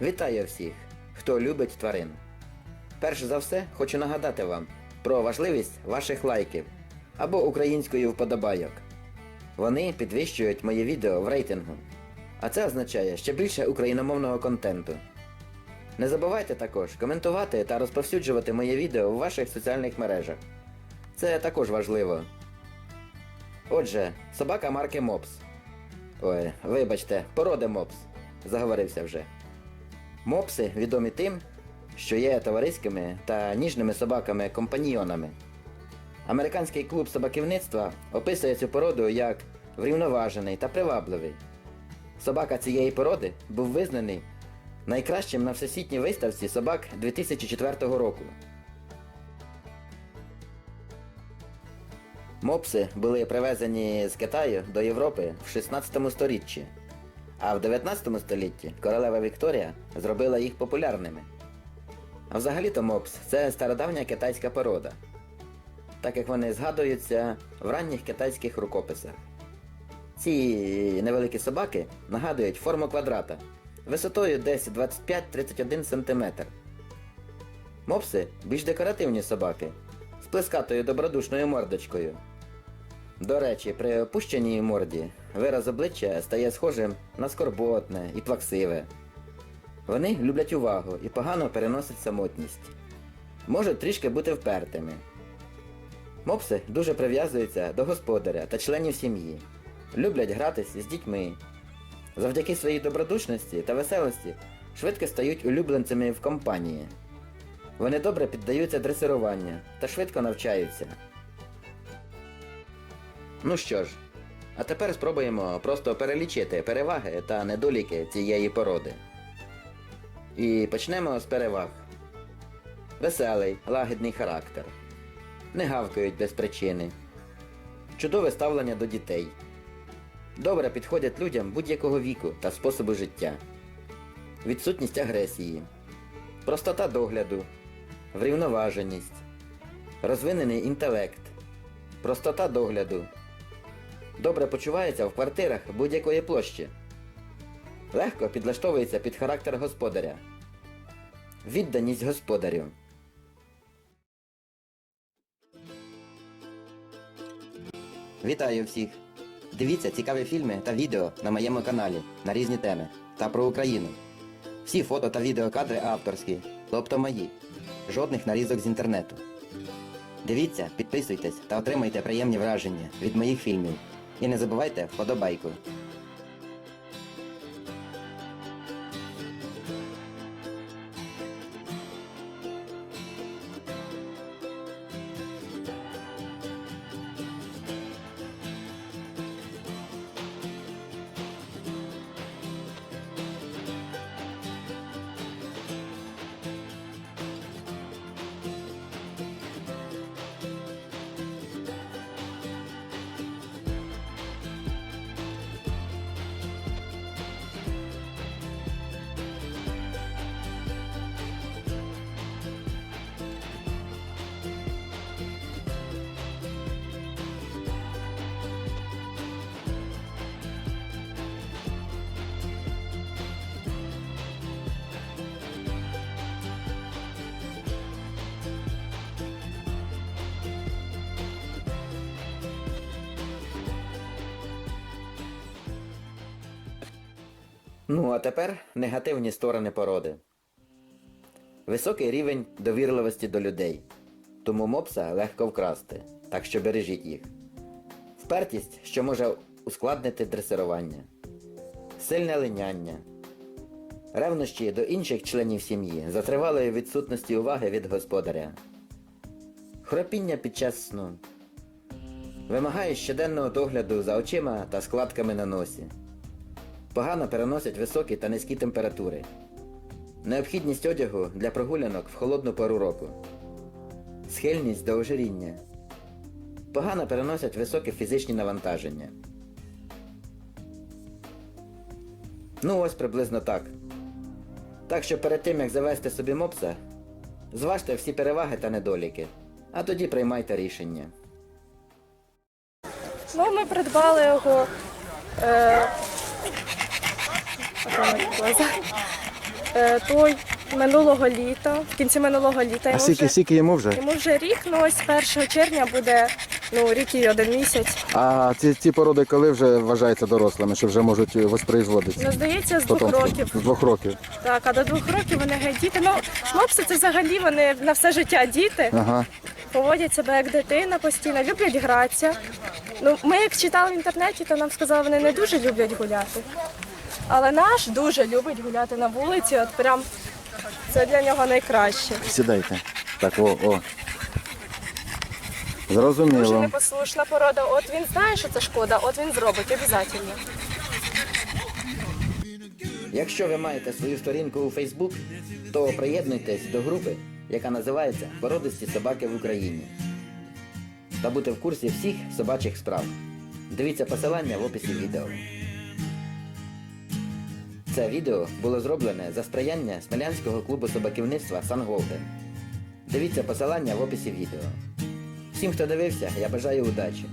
Вітаю всіх, хто любить тварин. Перш за все, хочу нагадати вам про важливість ваших лайків або української вподобайок. Вони підвищують моє відео в рейтингу, а це означає ще більше україномовного контенту. Не забувайте також коментувати та розповсюджувати моє відео в ваших соціальних мережах. Це також важливо. Отже, собака марки Мопс. Ой, вибачте, породи Мопс. Заговорився вже. Мопси відомі тим, що є товариськими та ніжними собаками-компаньйонами. Американський клуб собаківництва описує цю породу як врівноважений та привабливий. Собака цієї породи був визнаний найкращим на всесвітній виставці собак 2004 року. Мопси були привезені з Китаю до Європи в 16 сторіччі, а в 19 столітті королева Вікторія зробила їх популярними. А взагалі-то мопс це стародавня китайська порода, так як вони згадуються в ранніх китайських рукописах. Ці невеликі собаки нагадують форму квадрата висотою десь 25-31 см. Мопси більш декоративні собаки з плескатою добродушною мордочкою. До речі, при опущеній морді вираз обличчя стає схожим на скорботне і плаксиве. Вони люблять увагу і погано переносять самотність. Можуть трішки бути впертими. Мопси дуже прив'язуються до господаря та членів сім'ї. Люблять гратись з дітьми. Завдяки своїй добродушності та веселості швидко стають улюбленцями в компанії. Вони добре піддаються дресируванню та швидко навчаються. Ну що ж, а тепер спробуємо просто перелічити переваги та недоліки цієї породи. І почнемо з переваг. Веселий, лагідний характер. Не гавкають без причини. Чудове ставлення до дітей. Добре підходять людям будь-якого віку та способу життя. Відсутність агресії. Простота догляду. Врівноваженість. Розвинений інтелект. Простота догляду. Добре почувається в квартирах будь-якої площі. Легко підлаштовується під характер господаря. Відданість господарю. Вітаю всіх! Дивіться цікаві фільми та відео на моєму каналі на різні теми та про Україну. Всі фото та відеокадри авторські, тобто мої. Жодних нарізок з інтернету. Дивіться, підписуйтесь та отримайте приємні враження від моїх фільмів. І не забувайте вподобайку. Ну, а тепер негативні сторони породи. Високий рівень довірливості до людей. Тому мопса легко вкрасти, так що бережіть їх. Впертість, що може ускладнити дресирування. Сильне линяння. Ревнощі до інших членів сім'ї за тривалої відсутності уваги від господаря. Хропіння під час сну. Вимагає щоденного догляду за очима та складками на носі. Погано переносять високі та низькі температури. Необхідність одягу для прогулянок в холодну пору року. Схильність до ожиріння. Погано переносять високі фізичні навантаження. Ну ось приблизно так. Так що перед тим як завести собі мопса, зважте всі переваги та недоліки, а тоді приймайте рішення. Ну, ми придбали його. Е... Е, Той минулого літа, в кінці минулого літа А йому скільки, вже, скільки йому вже? йому вже рік, ну ось 1 червня буде ну, рік і один місяць. А ці, ці породи коли вже вважаються дорослими, що вже можуть воспроизводитися? Ну, здається, з двох Потомство? років. З двох років. Так, а до двох років вони геть діти. Ну, мопси це взагалі вони на все життя діти. Ага. поводять себе як дитина постійно, люблять гратися. Ну, ми як читали в інтернеті, то нам сказали, вони не дуже люблять гуляти. Але наш дуже любить гуляти на вулиці, от прям це для нього найкраще. Сідайте. Так, о, о. Дуже Зрозуміло. непослушна порода. От він знає, що це шкода, от він зробить обов'язково. Якщо ви маєте свою сторінку у Facebook, то приєднуйтесь до групи, яка називається Породисті собаки в Україні. Та бути в курсі всіх собачих справ. Дивіться посилання в описі відео. Це відео було зроблене за сприяння Смілянського клубу собаківництва Сан Голден. Дивіться посилання в описі відео. Всім, хто дивився, я бажаю удачі.